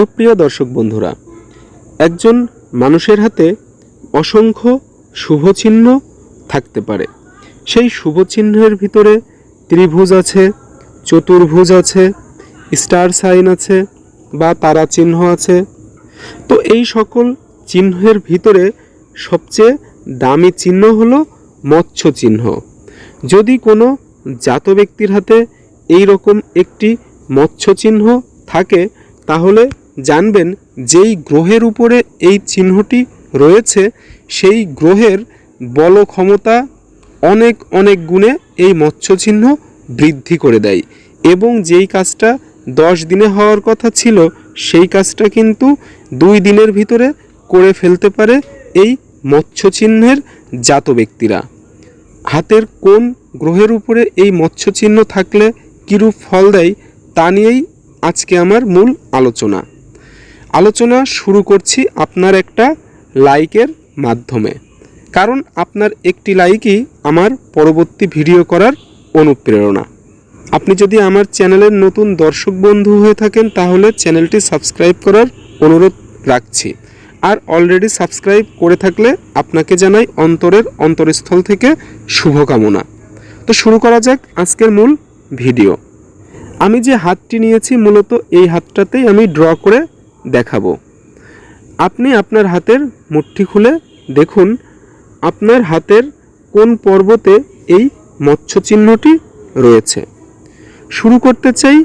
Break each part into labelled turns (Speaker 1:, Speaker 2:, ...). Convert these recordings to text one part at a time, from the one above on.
Speaker 1: সুপ্রিয় দর্শক বন্ধুরা, একজন মানুষের হাতে অসংখ্য শুভচিহ্ন থাকতে পারে। সেই শুভচিহ্নের ভিতরে ত্রিভুজ আছে, চতুর্ভুজ আছে, স্টার সাইন আছে বা তারা চিহ্ন আছে। তো এই সকল চিহ্নের ভিতরে সবচেয়ে দামি চিহ্ন হলো মৎস্য চিহ্ন। যদি কোনো জাত ব্যক্তির হাতে এই রকম একটি মৎস্য চিহ্ন থাকে, তাহলে জানবেন যেই গ্রহের উপরে এই চিহ্নটি রয়েছে, সেই গ্রহের বল ক্ষমতা অনেক অনেক গুণে এই মৎস্য চিহ্ন বৃদ্ধি করে দেয় এবং যেই কাজটা দশ দিনে হওয়ার কথা ছিল, সেই কাজটা কিন্তু দুই দিনের ভিতরে করে ফেলতে পারে এই মৎস্য চিহ্নের জাত ব্যক্তিরা। হাতের কোন গ্রহের উপরে এই মৎস্য চিহ্ন থাকলে কিরূপ ফল দেয়, তা নিয়েই আজকে আমার মূল আলোচনা। আলোচনা শুরু করছি আপনার একটা লাইকের মাধ্যমে। কারণ আপনার একটি লাইকই আমার পরবর্তী ভিডিও করার অনুপ্রেরণা। আপনি যদি আমার চ্যানেলের নতুন দর্শক বন্ধু হয়ে থাকেন, তাহলে চ্যানেলটি সাবস্ক্রাইব করার অনুরোধ রাখছি। আর অলরেডি সাবস্ক্রাইব করে থাকলে আপনাকে জানাই অন্তরের অন্তরস্থল থেকে শুভকামনা। তো শুরু করা যাক আজকের মূল ভিডিও। আমি যে হাতটি নিয়েছি, মূলত এই হাতটাতেই আমি ড্র করে দেখাবো। আপনি আপনার হাতের মুঠি খুলে দেখুন, আপনার হাতের কোন পর্বতে এই মৎস্য চিহ্নটি রয়েছে। শুরু করতে চাই,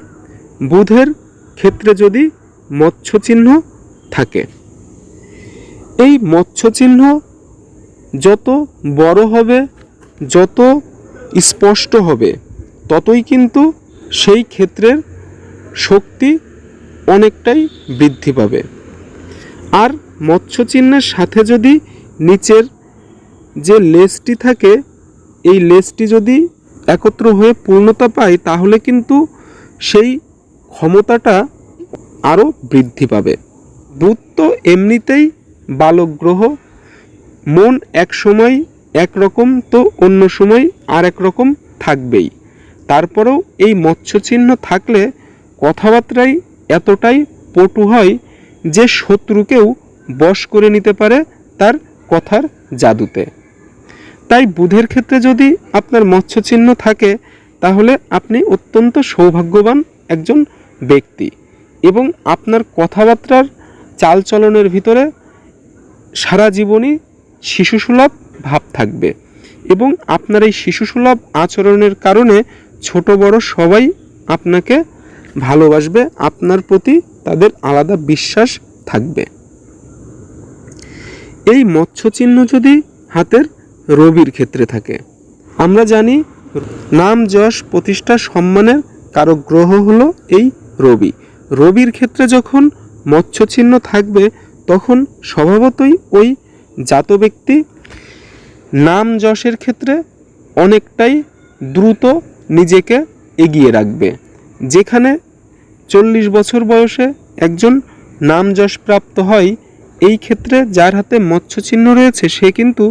Speaker 1: বুধের ক্ষেত্রে যদি মৎস্য চিহ্ন থাকে। এই মৎস্য চিহ্ন যত বড় হবে, যত স্পষ্ট হবে, ততই কিন্তু সেই ক্ষেত্রের শক্তি অনেকটাই বৃদ্ধি পাবে। আর মৎস্য চিহ্নের সাথে যদি নিচের যে লেসটি থাকে, এই লেসটি যদি একত্র হয়ে পূর্ণতা পায়, তাহলে কিন্তু সেই ক্ষমতাটা আরও বৃদ্ধি পাবে। বুধ তো এমনিতেই বালক গ্রহ। মন এক সময় একরকম তো অন্য সময় আর এক রকম থাকবেই। তারপরেও এই মৎস্য চিহ্ন থাকলে কথাবার্তায় এতটাই পটু হয় যে শত্রুকেও বশ করে নিতে পারে তার কথার জাদুতে। তাই বুধের ক্ষেত্রে যদি আপনার মৎস্য চিহ্ন থাকে, তাহলে আপনি অত্যন্ত সৌভাগ্যবান একজন ব্যক্তি এবং আপনার কথাবার্তার চালচলনের ভিতরে সারা জীবনই শিশুসুলভ ভাব থাকবে এবং আপনার এই শিশুসুলভ আচরণের কারণে ছোট বড় সবাই আপনাকে ভালোবাসবে, আপনার প্রতি তাদের আলাদা বিশ্বাস থাকবে। এই মৎস্য চিহ্ন যদি হাতের রবির ক্ষেত্রে থাকে, আমরা জানি নাম যশ প্রতিষ্ঠা সম্মানের কারক গ্রহ হলো এই রবি। রবির ক্ষেত্রে যখন মৎস্য চিহ্ন থাকবে, তখন স্বভাবতই ওই জাত ব্যক্তি নাম যশের ক্ষেত্রে অনেকটাই দ্রুত নিজেকে এগিয়ে রাখবে। যেখানে চল্লিশ বছর বয়সে একজন নাম যশ প্রাপ্ত হয়, এই ক্ষেত্রে যার হাতে মৎস্য চিহ্ন রয়েছে, সে কিন্তু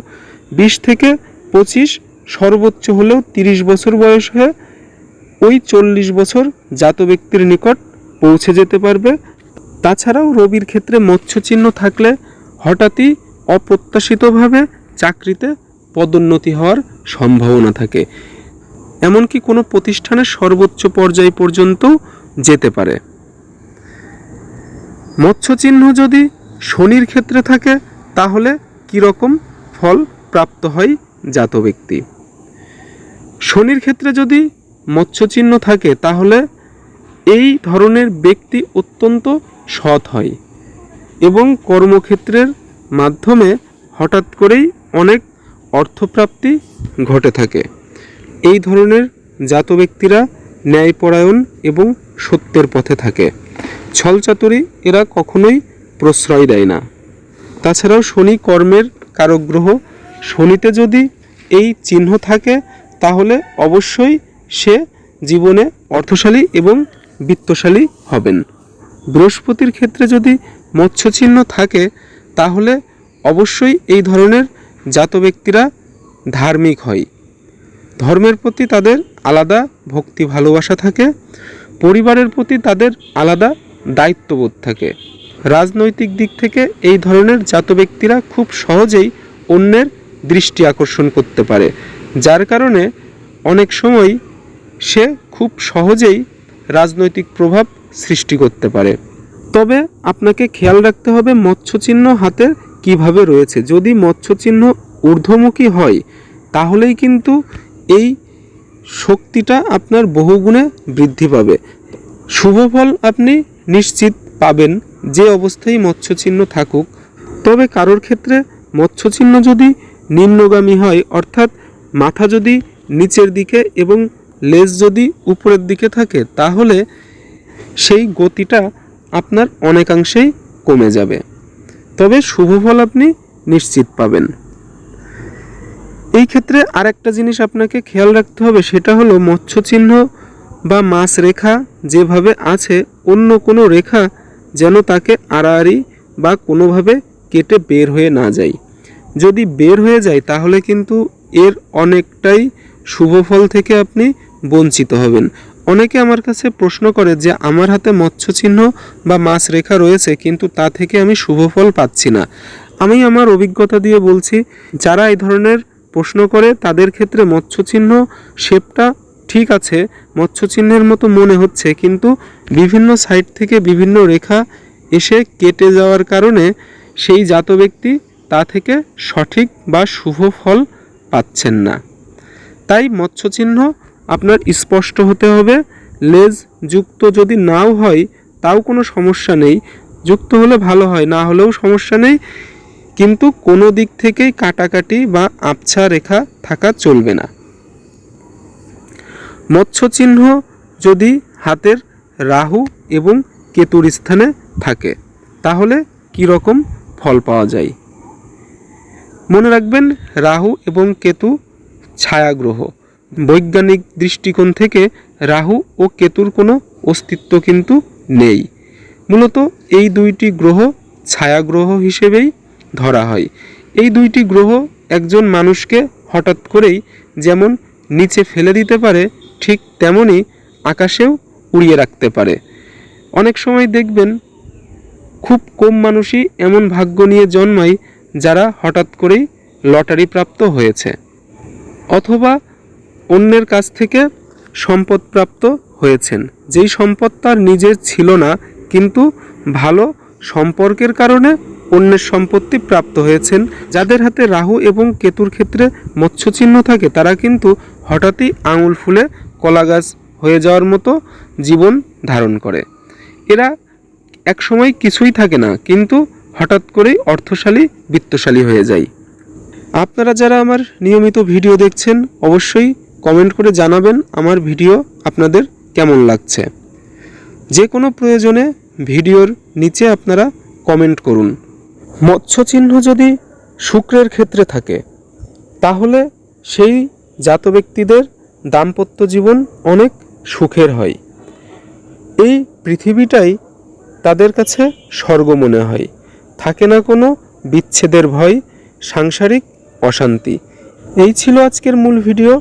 Speaker 1: বিশ থেকে পঁচিশ সর্বোচ্চ হলেও তিরিশ বছর বয়স হয়ে ওই চল্লিশ বছর জাত ব্যক্তির নিকট পৌঁছে যেতে পারবে। তাছাড়াও রবির ক্ষেত্রে মৎস্য চিহ্ন থাকলে হঠাৎই অপ্রত্যাশিতভাবে চাকরিতে পদোন্নতি হওয়ার সম্ভাবনা থাকে। এমনকি কোনো প্রতিষ্ঠানের সর্বোচ্চ পর্যায় পর্যন্ত যেতে পারে। মৎস্য চিহ্ন যদি শনির ক্ষেত্রে থাকে, তাহলে কীরকম ফল প্রাপ্ত হয় জাত ব্যক্তি? শনির ক্ষেত্রে যদি মৎস্য চিহ্ন থাকে, তাহলে এই ধরনের ব্যক্তি অত্যন্ত সৎ হয় এবং কর্মক্ষেত্রের মাধ্যমে হঠাৎ করেই অনেক অর্থপ্রাপ্তি ঘটে থাকে। এই ধরনের জাত ব্যক্তিরা ন্যায়পরায়ণ এবং সত্যের পথে থাকে। ছলচাতুরি এরা কখনোই প্রশ্রয় দেয় না। তাছাড়াও শনি কর্মের কারগ্রহ। শনিতে যদি এই চিহ্ন থাকে, তাহলে অবশ্যই সে জীবনে অর্থশালী এবং বিত্তশালী হবেন। বৃহস্পতির ক্ষেত্রে যদি মৎস্য চিহ্ন থাকে, তাহলে অবশ্যই এই ধরনের জাত ব্যক্তিরা ধার্মিক হয়। ধর্মের প্রতি তাদের আলাদা ভক্তি ভালোবাসা থাকে, পরিবারের প্রতি তাদের আলাদা দায়িত্ববোধ থাকে। রাজনৈতিক দিক থেকে এই ধরনের জাত ব্যক্তিরা খুব সহজেই অন্যের দৃষ্টি আকর্ষণ করতে পারে, যার কারণে অনেক সময় সে খুব সহজেই রাজনৈতিক প্রভাব সৃষ্টি করতে পারে। তবে আপনাকে খেয়াল রাখতে হবে মৎস্যচিহ্ন হাতে কীভাবে রয়েছে। যদি মৎস্যচিহ্ন ঊর্ধ্বমুখী হয়, তাহলেই কিন্তু এই শক্তিটা আপনার বহুগুণে বৃদ্ধি পাবে। শুভ ফল আপনি নিশ্চিত পাবেন যে অবস্থায় মৎস্যচিহ্ন থাকুক। তবে কারোর ক্ষেত্রে মৎস্যচিহ্ন যদি নিম্নগামী হয়, অর্থাৎ মাথা যদি নিচের দিকে এবং লেজ যদি উপরের দিকে থাকে, তাহলে সেই গতিটা আপনার অনেকাংশেই কমে যাবে। তবে শুভ ফল আপনি নিশ্চিত পাবেন। এই ক্ষেত্রে আরেকটা জিনিস আপনাকে খেয়াল রাখতে হবে, সেটা হলো মৎস্যচিহ্ন বা মাছ রেখা যেভাবে আছে, অন্য কোনো রেখা যেন তাকে আড়াআড়ি বা কোনোভাবে কেটে বের হয়ে না যায়। যদি বের হয়ে যায়, তাহলে কিন্তু এর অনেকটাই শুভ ফল থেকে আপনি বঞ্চিত হবেন। অনেকে আমার কাছে প্রশ্ন করে যে, আমার হাতে মৎস্য চিহ্ন বা মাছ রেখা রয়েছে, কিন্তু তা থেকে আমি শুভ ফল পাচ্ছি না। আমি আমার অভিজ্ঞতা দিয়ে বলছি, যারা এই ধরনের প্রশ্ন করে, তাদের ক্ষেত্রে মৎস্য চিহ্ন শেপটা ঠিক আছে মৎস্য চিহ্নের মতো মনে হচ্ছে, কিন্তু বিভিন্ন সাইড থেকে বিভিন্ন রেখা এসে কেটে যাওয়ার কারণে সেই জাত ব্যক্তি তা থেকে সঠিক বা শুভ ফল পাচ্ছেন না। তাই মৎস্যচিহ্ন আপনার স্পষ্ট হতে হবে, লেজ যুক্ত যদি নাও হয়, তাও কোনো সমস্যা নেই। যুক্ত হলে ভালো হয়, না হলেও সমস্যা নেই। কিন্তু কোনো দিক থেকেই কাটাকাটি বা আবছা রেখা থাকা চলবে না। মৎস্যচিহ্ন যদি হাতের রাহু এবং কেতুর স্থানে থাকে, তাহলে কী রকম ফল পাওয়া যায়? মনে রাখবেন, রাহু এবং কেতু ছায়াগ্রহ। বৈজ্ঞানিক দৃষ্টিকোণ থেকে রাহু ও কেতুর কোনো অস্তিত্ব কিন্তু নেই। মূলত এই দুইটি গ্রহ ছায়াগ্রহ হিসেবেই ধরা হয়। এই দুইটি গ্রহ একজন মানুষকে হঠাৎ করেই যেমন নিচে ফেলে দিতে পারে, ঠিক তেমনই আকাশেও উড়িয়ে রাখতে পারে। অনেক সময় দেখবেন খুব কম মানুষই এমন ভাগ্য নিয়ে জন্মায় যারা হঠাৎ করেই লটারি প্রাপ্ত হয়েছে অথবা অন্যের কাছ থেকে সম্পদ প্রাপ্ত হয়েছেন। যেই সম্পদ তার নিজের ছিল না, কিন্তু ভালো সম্পর্কের কারণে অন্যের সম্পত্তি প্রাপ্ত হয়েছেন। যাদের হাতে রাহু এবং কেতুর ক্ষেত্রে মৎস্যচিহ্ন থাকে, তারা কিন্তু হঠাৎই আঙুল ফুলে কলা গাছ হয়ে যাওয়ার মতো জীবন ধারণ করে। এরা একসময় কিছুই থাকে না, কিন্তু হঠাৎ করেই অর্থশালী, বিত্তশালী হয়ে যায়। আপনারা যারা আমার নিয়মিত ভিডিও দেখছেন, অবশ্যই কমেন্ট করে জানাবেন আমার ভিডিও আপনাদের কেমন লাগছে। যে কোনো প্রয়োজনে ভিডিওর নিচে আপনারা কমেন্ট করুন। মৎস্য চিহ্ন যদি শুক্রের ক্ষেত্রে থাকে, তাহলে সেই জাত ব্যক্তিদের দাম্পত্য জীবন অনেক সুখের হয়। এই পৃথিবীটাই তাদের কাছে স্বর্গ মনে হয়। থাকে না কোনো বিচ্ছেদের ভয়, সাংসারিক অশান্তি। এই ছিল আজকের মূল ভিডিও।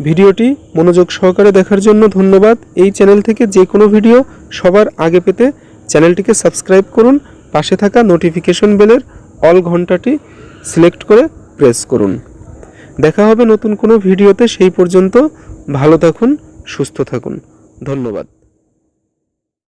Speaker 1: ভিডিওটি মনোযোগ সহকারে দেখার জন্য ধন্যবাদ। এই চ্যানেল থেকে যে কোনো ভিডিও সবার আগে পেতে চ্যানেলটিকে সাবস্ক্রাইব করুন। পাশে থাকা নোটিফিকেশন বেলের অল ঘন্টাটি সিলেক্ট করে প্রেস করুন। দেখা হবে নতুন কোনো ভিডিওতে, সেই পর্যন্ত ভালো থাকুন, সুস্থ থাকুন। ধন্যবাদ।